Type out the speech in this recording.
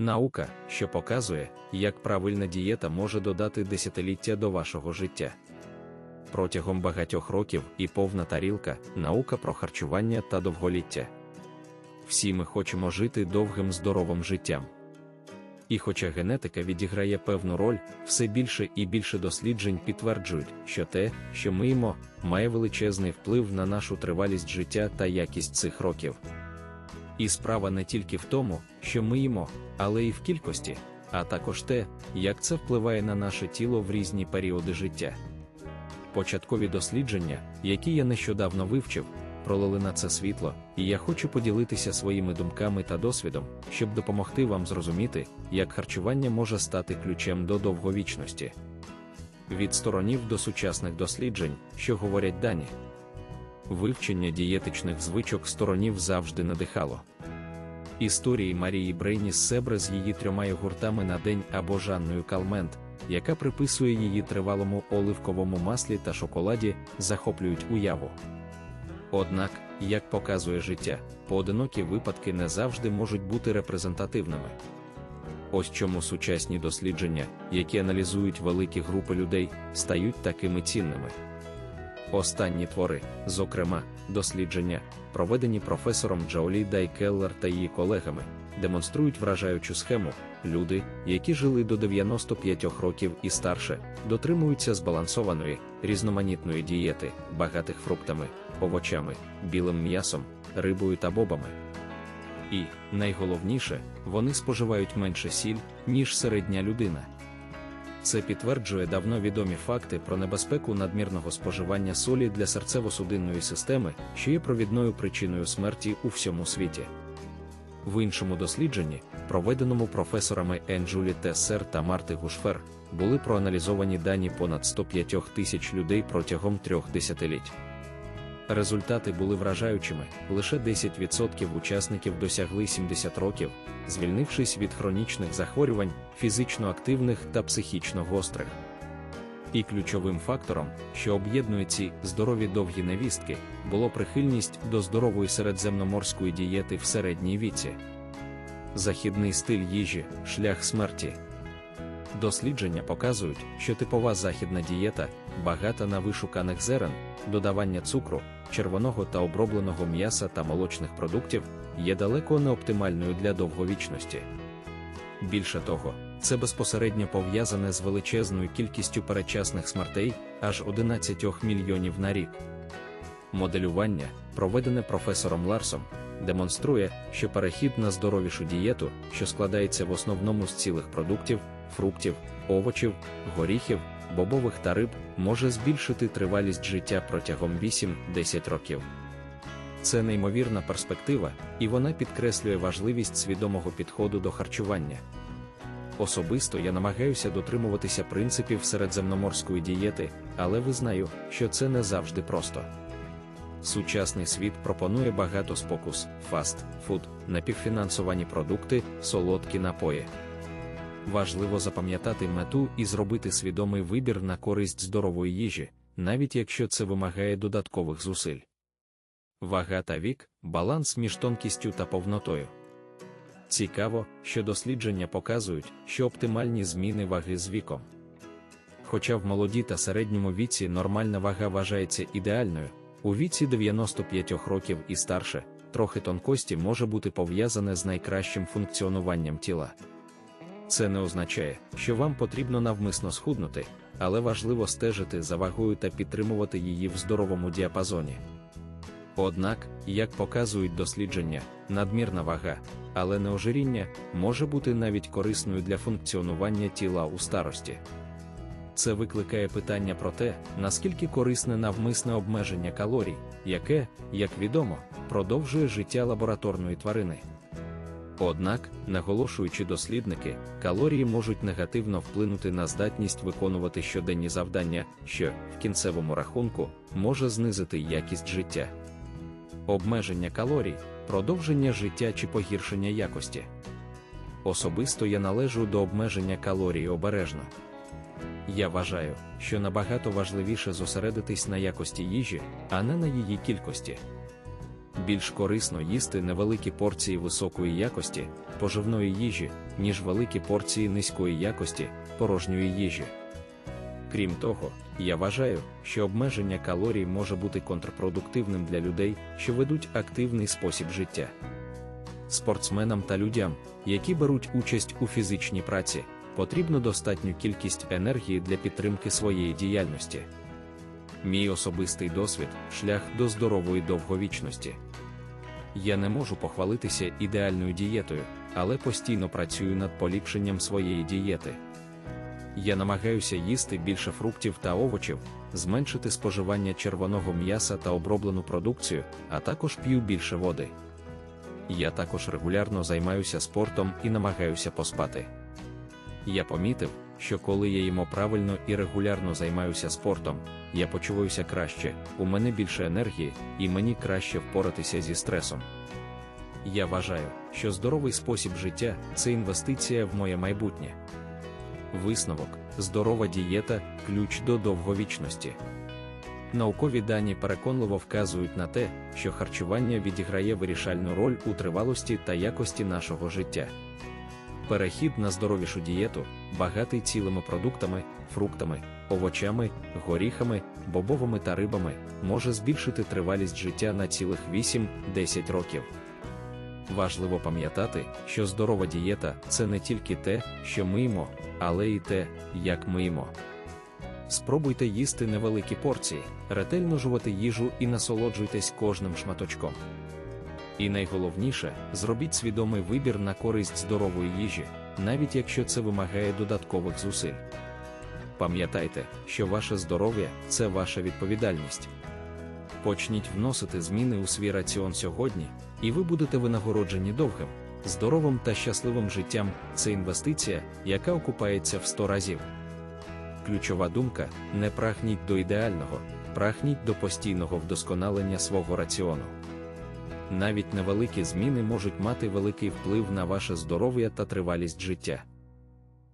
Наука, що показує, як правильна дієта може додати десятиліття до вашого життя. Протягом багатьох років і повна тарілка, наука про харчування та довголіття. Всі ми хочемо жити довгим здоровим життям. І хоча генетика відіграє певну роль, все більше і більше досліджень підтверджують, що те, що ми їмо, має величезний вплив на нашу тривалість життя та якість цих років. І справа не тільки в тому, що ми їмо, але і в кількості, а також те, як це впливає на наше тіло в різні періоди життя. Початкові дослідження, які я нещодавно вивчив, пролили на це світло, і я хочу поділитися своїми думками та досвідом, щоб допомогти вам зрозуміти, як харчування може стати ключем до довговічності. Від сторонів до сучасних досліджень, що говорять дані. Вивчення дієтичних звичок сторонів завжди надихало. Історії Марії Брейніс Себре з її трьома йогуртами на день або Жанною Калмент, яка приписує її тривалому оливковому маслі та шоколаді, захоплюють уяву. Однак, як показує життя, поодинокі випадки не завжди можуть бути репрезентативними. Ось чому сучасні дослідження, які аналізують великі групи людей, стають такими цінними. Останні твори, зокрема, дослідження, проведені професором Джаолі Дайкеллер та її колегами, демонструють вражаючу схему. Люди, які жили до 95 років і старше, дотримуються збалансованої, різноманітної дієти, багатих фруктами, овочами, білим м'ясом, рибою та бобами. І, найголовніше, вони споживають менше сіль, ніж середня людина. Це підтверджує давно відомі факти про небезпеку надмірного споживання солі для серцево-судинної системи, що є провідною причиною смерті у всьому світі. В іншому дослідженні, проведеному професорами Енджулі Тессер та Марти Гушфер, були проаналізовані дані понад 105 тисяч людей протягом трьох десятиліть. Результати були вражаючими, лише 10% учасників досягли 70 років, звільнившись від хронічних захворювань, фізично активних та психічно гострих. І ключовим фактором, що об'єднує ці здорові довгі невістки, було прихильність до здорової середземноморської дієти в середній віці. Західний стиль їжі, шлях смерті. Дослідження показують, що типова західна дієта, багата на вишуканих зерен, додавання цукру, червоного та обробленого м'яса та молочних продуктів, є далеко не оптимальною для довговічності. Більше того, це безпосередньо пов'язане з величезною кількістю передчасних смертей аж 11 мільйонів на рік. Моделювання, проведене професором Ларсом, демонструє, що перехід на здоровішу дієту, що складається в основному з цілих продуктів, фруктів, овочів, горіхів, бобових та риб, може збільшити тривалість життя протягом 8-10 років. Це неймовірна перспектива, і вона підкреслює важливість свідомого підходу до харчування. Особисто я намагаюся дотримуватися принципів середземноморської дієти, але визнаю, що це не завжди просто. Сучасний світ пропонує багато спокус, фаст, фуд, напівфінансовані продукти, солодкі напої. Важливо запам'ятати мету і зробити свідомий вибір на користь здорової їжі, навіть якщо це вимагає додаткових зусиль. Вага та вік баланс між тонкістю та повнотою. Цікаво, що дослідження показують, що оптимальні зміни ваги з віком. Хоча в молоді та середньому віці нормальна вага вважається ідеальною, у віці 95 років і старше, трохи тонкості може бути пов'язане з найкращим функціонуванням тіла. Це не означає, що вам потрібно навмисно схуднути, але важливо стежити за вагою та підтримувати її в здоровому діапазоні. Однак, як показують дослідження, надмірна вага, але не ожиріння, може бути навіть корисною для функціонування тіла у старості. Це викликає питання про те, наскільки корисне навмисне обмеження калорій, яке, як відомо, продовжує життя лабораторної тварини. Однак, наголошуючи дослідники, калорії можуть негативно вплинути на здатність виконувати щоденні завдання, що, в кінцевому рахунку, може знизити якість життя. Обмеження калорій, продовження життя чи погіршення якості. Особисто я належу до обмеження калорій обережно. Я вважаю, що набагато важливіше зосередитись на якості їжі, а не на її кількості. Більш корисно їсти невеликі порції високої якості, поживної їжі, ніж великі порції низької якості, порожньої їжі. Крім того, я вважаю, що обмеження калорій може бути контрпродуктивним для людей, що ведуть активний спосіб життя. Спортсменам та людям, які беруть участь у фізичній праці, потрібно достатню кількість енергії для підтримки своєї діяльності. Мій особистий досвід шлях до здорової довговічності. Я не можу похвалитися ідеальною дієтою, але постійно працюю над поліпшенням своєї дієти. Я намагаюся їсти більше фруктів та овочів, зменшити споживання червоного м'яса та оброблену продукцію, а також п'ю більше води. Я також регулярно займаюся спортом і намагаюся поспати. Я помітив, що коли я їмо правильно і регулярно займаюся спортом, я почуваюся краще, у мене більше енергії, і мені краще впоратися зі стресом. Я вважаю, що здоровий спосіб життя це інвестиція в моє майбутнє. Висновок, здорова дієта ключ до довговічності. Наукові дані переконливо вказують на те, що харчування відіграє вирішальну роль у тривалості та якості нашого життя. Перехід на здоровішу дієту, багатий цілими продуктами, фруктами, овочами, горіхами, бобовими та рибами, може збільшити тривалість життя на цілих 8-10 років. Важливо пам'ятати, що здорова дієта це не тільки те, що ми їмо, але й те, як ми їмо. Спробуйте їсти невеликі порції, ретельно жувати їжу і насолоджуйтесь кожним шматочком. І найголовніше, зробіть свідомий вибір на користь здорової їжі, навіть якщо це вимагає додаткових зусиль. Пам'ятайте, що ваше здоров'я це ваша відповідальність. Почніть вносити зміни у свій раціон сьогодні, і ви будете винагороджені довгим, здоровим та щасливим життям це інвестиція, яка окупається в 100 разів. Ключова думка: не прагніть до ідеального, прагніть до постійного вдосконалення свого раціону. Навіть невеликі зміни можуть мати великий вплив на ваше здоров'я та тривалість життя.